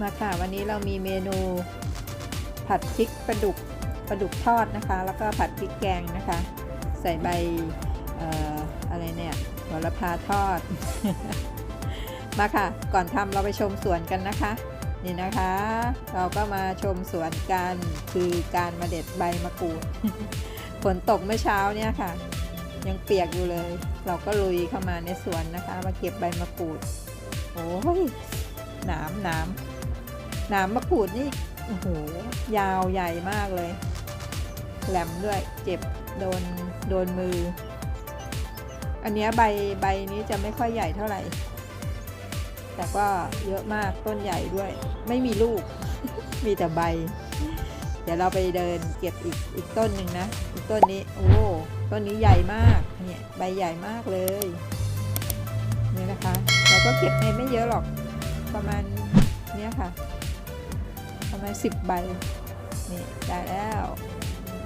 มาค่ะวันนี้เรามีเมนู ผัดพริกปลาดุกปลาดุกทอดนะคะ แล้วก็ผัดพริกแกงนะคะ ใส่ใบอออะไรเนี่ยโหระพาทอด มาค่ะ ก่อนทำเราไปชมสวนกันนะคะ นี่นะคะ เราก็มาชมสวนกันคือการมาเด็ดใบมะกรูดฝนตกเมื่อเช้าเนี่ยค่ะ ยังเปียกอยู่เลย เราก็ลุยเข้ามาในสวนนะคะ มาเก็บใบมะกรูดโอ้ยหนามหนาม หนามมะกรูดนี่โอ้โหยาวใหญ่มากเลย แหลมด้วยเจ็บโดนโดนมือ อันเนี้ยใบใบนี้จะไม่ค่อยใหญ่เท่าไหร่ แต่ก็เยอะมากต้นใหญ่ด้วย ไม่มีลูก มีแต่ใบ เดี๋ยวเราไปเดินเก็บอีกอีกต้นหนึ่งนะ อีกต้นนี้ โอ้ต้นนี้ใหญ่มากเนี่ยใบใหญ่มากเลยนี่นะคะ เราก็เก็บในไม่เยอะหรอกประมาณเนี้ยค่ะ มาสิบใบ นี่ได้แล้ว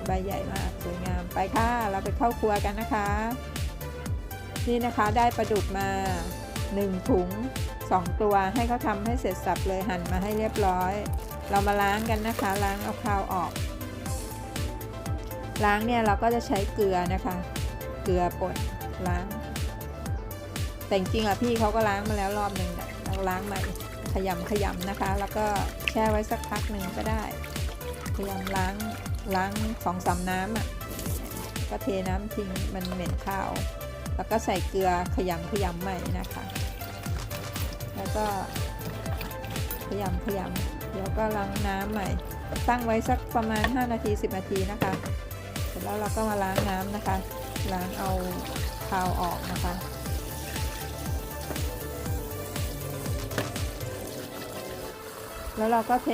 ใบใหญ่มากสวยงามไปค่ะ เราไปเข้าครัวกันนะคะ นี่นะคะได้ปลาดุกมาหนึ่งถุงสองตัวให้เขาทำให้เสร็จสับเลยหั่นมาให้เรียบร้อย เรามาล้างกันนะคะ ล้างเอาคาวออก ล้างเนี่ยเราก็จะใช้เกลือนะคะ เกลือป่นล้าง แต่จริงๆอะพี่เขาก็ล้างมาแล้วรอบหนึ่งเราล้างใหม่ขยำขยำนะคะ แล้วก็ แช่ไว้สักพักหนึ่งก็ได้พยายามล้างล้างสองสามน้ำอะก็เทน้ำทิ้งมันเหม็นข้าว แล้วก็ใส่เกลือขยำขยำใหม่นะคะ แล้วก็ขยำขยำเดี๋ยวก็ล้างน้ำใหม่ ตั้งไว้สักประมาณ 5 นาที 10 นาทีนะคะ เสร็จแล้วเราก็มาล้างน้ำนะคะ ล้างเอาคาวออกนะคะ แล้วเราก็เท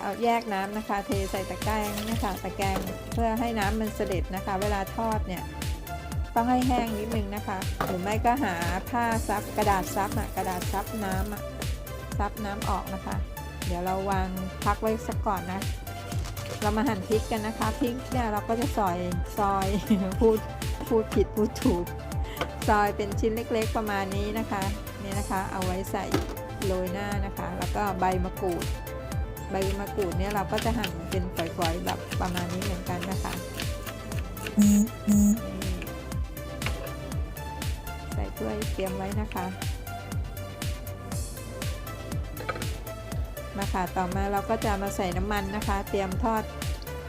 เอาแยกน้ำนะคะ เทใส่ตะแกรงนะคะตะแกรงเพื่อให้น้ำมันเสด็จนะคะ เวลาทอดเนี่ยต้องให้แห้งนิดนึงนะคะ หรือไม่ก็หาผ้าซับกระดาษซับอะกระดาษซับน้ำอะซับน้ำออกนะคะ เดี๋ยวเราวางพักไว้สักก่อนนะ เรามาหั่นพริกกันนะคะพริกเนี่ยเราก็จะซอยซอยพูดพูดผิดพูดถูกซอยเป็นชิ้นเล็ก ๆ ประมาณนี้นะคะนี่นะคะ เอาไว้ใส่โรยหน้านะคะ แล้วก็ใบมะกรูด ใบมะกรูดเนี่ยเราก็จะหั่นเป็นฝอยๆแบบประมาณนี้เหมือนกันนะคะ ใส่ถ้วยเตรียมไว้นะคะมาค่ะต่อมาเราก็จะมาใส่น้ำมันนะคะ เตรียมทอด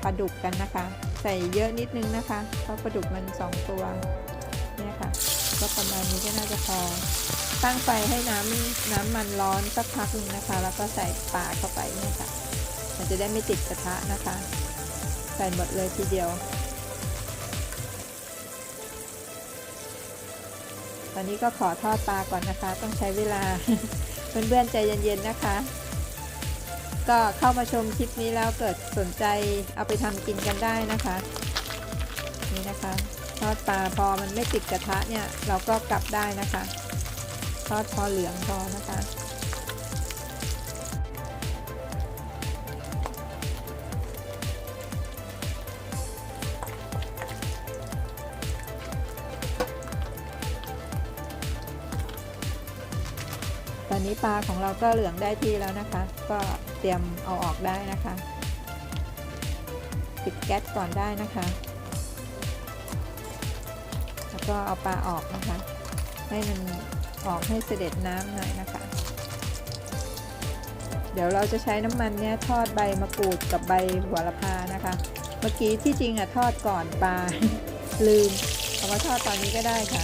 ปลาดุกกันนะคะ ใส่เยอะนิดนึงนะคะเพราะปลาดุกมันสองตัวเนี่ยค่ะ ก็ประมาณนี้ก็น่าจะพอ ตั้งไฟให้น้ำน้ำมันร้อนสักพักหนึงนะคะ แล้วก็ใส่ปลาเข้าไปเนี่ยค่ะ มันจะได้ไม่ติดกระทะนะคะ ใส่หมดเลยทีเดียว ตอนนี้ก็ขอทอดปลาก่อนนะคะ ต้องใช้เวลา เพื่อนๆใจเย็นๆนะคะ ก็เข้ามาชมคลิปนี้แล้วเกิดสนใจเอาไปทำกินกันได้นะคะ นี่นะคะทอดปลาพอมันไม่ติดกระทะเนี่ย เราก็กลับได้นะคะ ทอดพอเหลืองพอนะคะตอนนี้ปลาของเราก็เหลืองได้ที่แล้วนะคะ ก็เตรียมเอาออกได้นะคะ ปิดแก๊สก่อนได้นะคะ แล้วก็เอาปลาออกนะคะ ให้มัน ออกให้เสด็จน้ำหน่อยนะคะ เดี๋ยวเราจะใช้น้ำมันเนี้ยทอดใบมะกรูดกับใบหัวละพานะคะ เมื่อกี้ที่จริงอะทอดก่อนปลาลืมเอามาทอดตอนนี้ก็ได้ค่ะ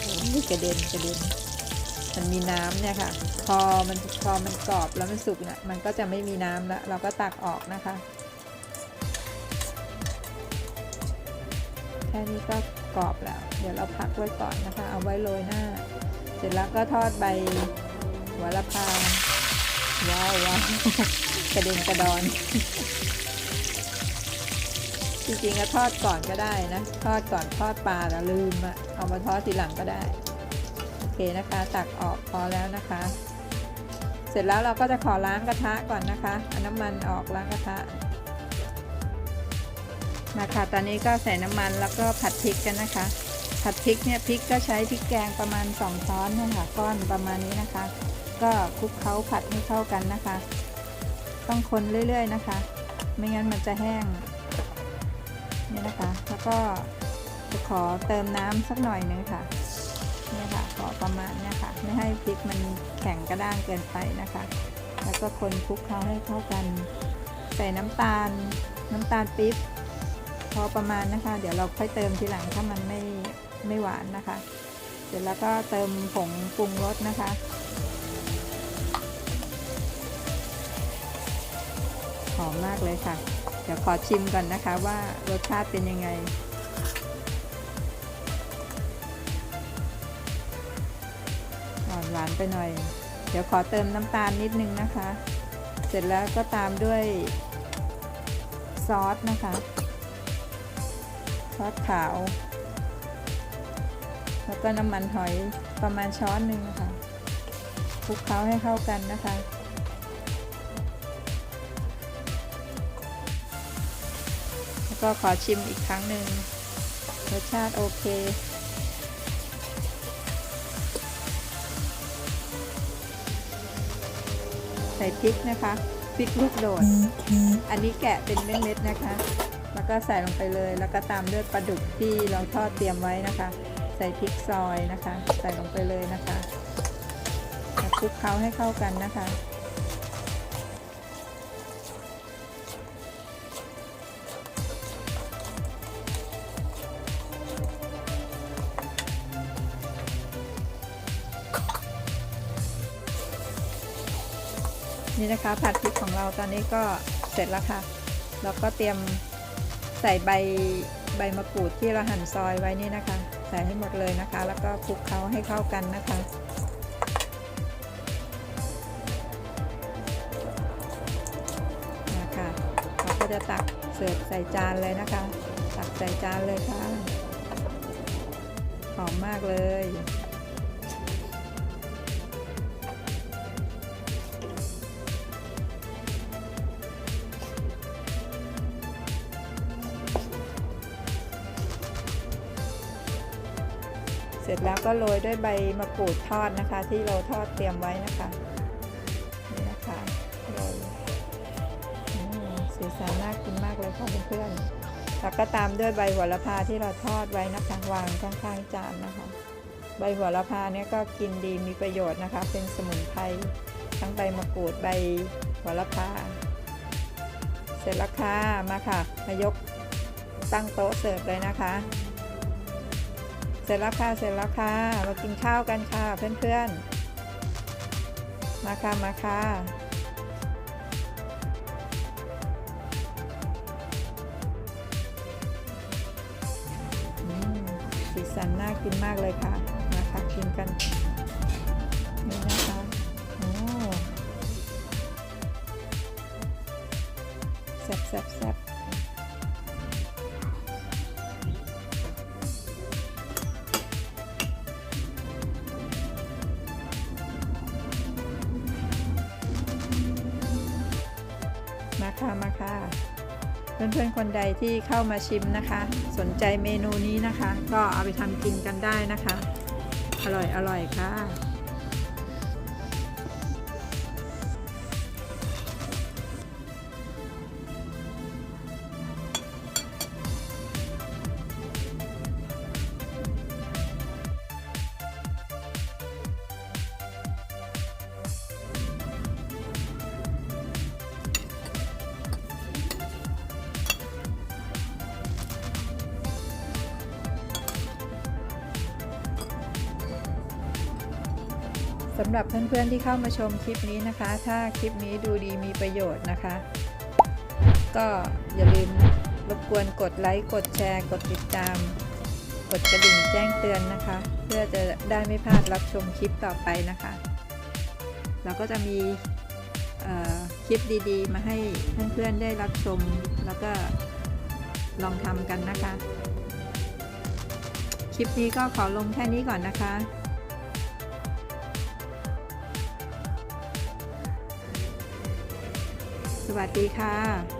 โอ้ยกระเด็นกระเด็นมันมีน้ำเนี่ยค่ะพอมันพอมันกรอบแล้วมันสุกเนี่ยมันก็จะไม่มีน้ำแล้วเราก็ตักออกนะคะแค่นี้ก็กรอบแล้ว เดี๋ยวเราพักไว้ก่อนนะคะ เอาไว้โรยหน้า เสร็จแล้วก็ทอดใบหัวละพาว้าวว้าวกระเด็นกระดอน จริงๆก็ทอดก่อนก็ได้นะ ทอดก่อนทอดปลาแล้วลืมอะเอามาทอดทีหลังก็ได้ โอเคนะคะ ตักออกพอแล้วนะคะ เสร็จแล้วเราก็จะขอล้างกระทะก่อนนะคะเอาน้ำมันออกล้างกระทะมาค่ะตอนนี้ก็ใส่น้ำมันแล้วก็ผัดพริกกันนะคะ ผัดพริกเนี่ยพริกก็ใช้พริกแกงประมาณ 2 ช้อนเนี่ยค่ะก้อนประมาณนี้นะคะ ก็คลุกเคล้าผัดให้เข้ากันนะคะ ต้องคนเรื่อยๆนะคะ ไม่งั้นมันจะแห้งนี่นะคะ แล้วก็จะขอเติมน้ำสักหน่อยหนึงค่ะเนี่ยค่ะขอประมาณเนี่ยค่ะ ไม่ให้พริกมันแข็งกระด้างเกินไปนะคะ แล้วก็คนคลุกเคล้าให้เข้ากัน ใส่น้ำตาล น้ำตาลปี๊บพอประมาณนะคะ เดี๋ยวเราค่อยเติมทีหลังถ้ามันไม่ ไม่หวานนะคะ เสร็จแล้วก็เติมผงปรุงรสนะคะ หอมมากเลยค่ะ เดี๋ยวขอชิมก่อนนะคะว่ารสชาติเป็นยังไงอ่อนหวานไปหน่อย เดี๋ยวขอเติมน้ำตาลนิดนึงนะคะ เสร็จแล้วก็ตามด้วยซอสนะคะ ซอสขาว แล้วก็น้ำมันหอยประมาณช้อนหนึ่งนะคะคลุกเคล้าให้เข้ากันนะคะแล้วก็ขอชิมอีกครั้งหนึ่งรสชาติโอเคใส่พริกนะคะพริกลูกโดด อันนี้แกะเป็นเม็ดๆนะคะ แล้วก็ใส่ลงไปเลย แล้วก็ตามด้วยปลาดุกที่เราทอดเตรียมไว้นะคะ ใส่พริกซอยนะคะ ใส่ลงไปเลยนะคะคลุกเคล้าให้เข้ากันนะคะนี่นะคะผัดพริกของเราตอนนี้ก็เสร็จแล้วค่ะ เราก็เตรียมใส่ใบใบมะกรูดที่เราหั่นซอยไว้นี่นะคะ ใส่ให้หมดเลยนะคะ แล้วก็คลุกเคล้าให้เข้ากันนะคะนะคะเราก็จะตักเสิร์ฟใส่จานเลยนะคะ ตักใส่จานเลยค่ะหอมมากเลย ร็จแล้วก็โรยด้วยใบมะกรูดทอดนะคะ ที่เราทอดเตรียมไว้นะคะนี่นะคะโรยอืมสีสันน่ากินมากเลยค่ะเพื่อนๆแล้วก็ตามด้วยใบหัวละพาที่เราทอดไว้นะคะวางข้างๆจานนะคะ ใบหัวละพาเนี่ยก็กินดีมีประโยชน์นะคะ เป็นสมุนไพรทั้งใบมะกรูดใบหัวละพา เสร็จแล้วค่ะมาค่ะมายกตั้งโต๊ะเสิร์ฟเลยนะคะ ร็จแล้วค่ะ เสร็จแล้วค่ะ มากินข้าวกันค่ะเพื่อนๆ มาค่ะมาค่ะอืมสีสันน่ากินมากเลยค่ะ มาค่ะกินกัน นี่นะคะโอ้แซ่บแซ่บแซ่บ ค่ะมาค่ะ เพื่อนๆคนใดที่เข้ามาชิมนะคะ สนใจเมนูนี้นะคะ ก็เอาไปทำกินกันได้นะคะ อร่อยอร่อยค่ะ สำหรับเพื่อนๆที่เข้ามาชมคลิปนี้นะคะ ถ้าคลิปนี้ดูดีมีประโยชน์นะคะ ก็อย่าลืมรบกวนกดไลค์กดแชร์ กดติดตาม กดกระดิ่งแจ้งเตือนนะคะ เพื่อจะได้ไม่พลาดรับชมคลิปต่อไปนะคะ เราก็จะมีคลิปดีๆ มาให้เพื่อนๆได้รับชมแล้วก็ลองทำกันนะคะ คลิปนี้ก็ขอลงแค่นี้ก่อนนะคะ วัสดีค่ะ